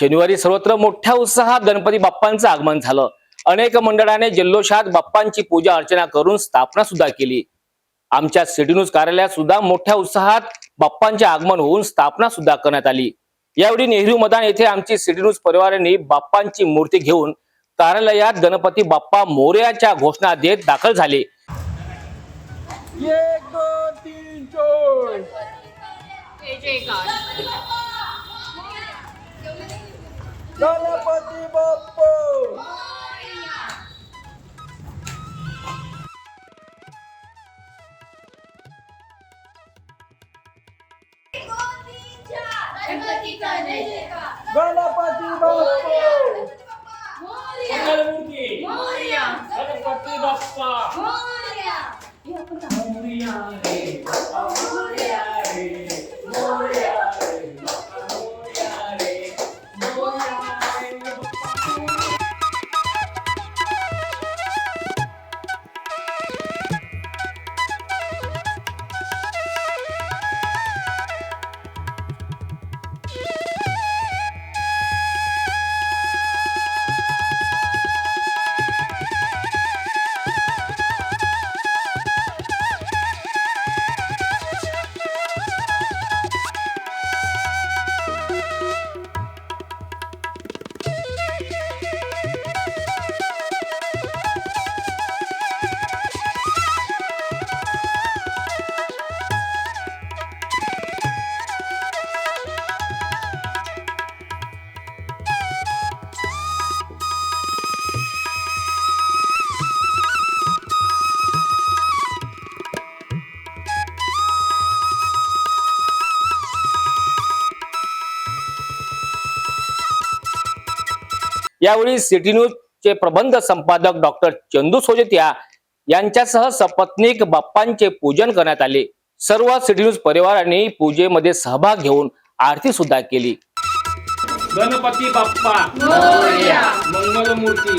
शनिवारी सर्वत्र मोठ्या उत्साहात गणपती बाप्पांचं आगमन झालं. अनेक मंडळाने जल्लोषात बाप्पांची पूजा अर्चना करून स्थापना सुद्धा केली. आमच्या सिटी न्यूज कार्यालयात सुद्धा मोठ्या उत्साहात बाप्पांचे आगमन होऊन स्थापना सुद्धा करण्यात आली. यावेळी नेहरू मैदान येथे आमची सिटी न्यूज परिवाराने बाप्पांची मूर्ती घेऊन कार्यालयात गणपती बाप्पा मोर्याच्या घोषणा देत दाखल झाले. एक दोन तीन चार! गणपती बाप्पा गणपतीचा जय जयकार गणपती बाप्पा मंगलमूर्ती मोरया गणपती बाप्पा मोरया मोरया रे बाप्पा यावेळी सिटी न्यूज चे प्रबंध संपादक डॉक्टर चंदू सोजतिया यांच्यासह सपत्नीक बाप्पांचे पूजन करण्यात आले. सर्व सिटी न्यूज परिवाराने पूजेमध्ये सहभाग घेऊन आरती सुद्धा केली. गणपती बाप्पा. मोरया. मंगलमूर्ती.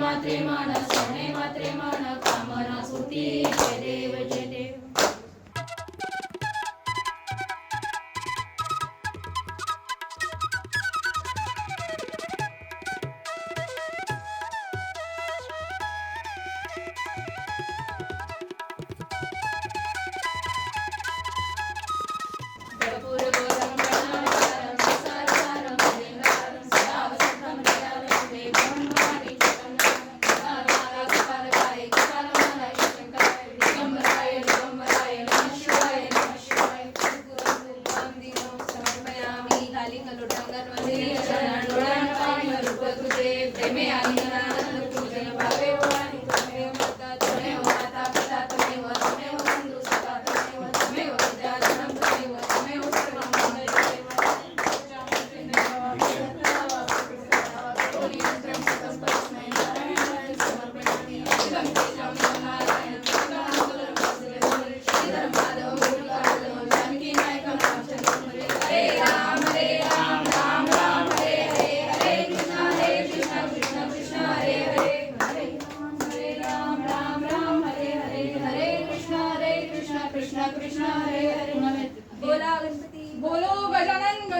मात्रे मान सोने मात्रे मान कामना सुती जय देव जय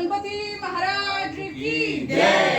गणपती महाराज की जय.